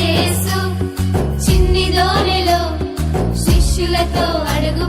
యేసు చిన్ని దోనెలో శిష్యులతో అడుగు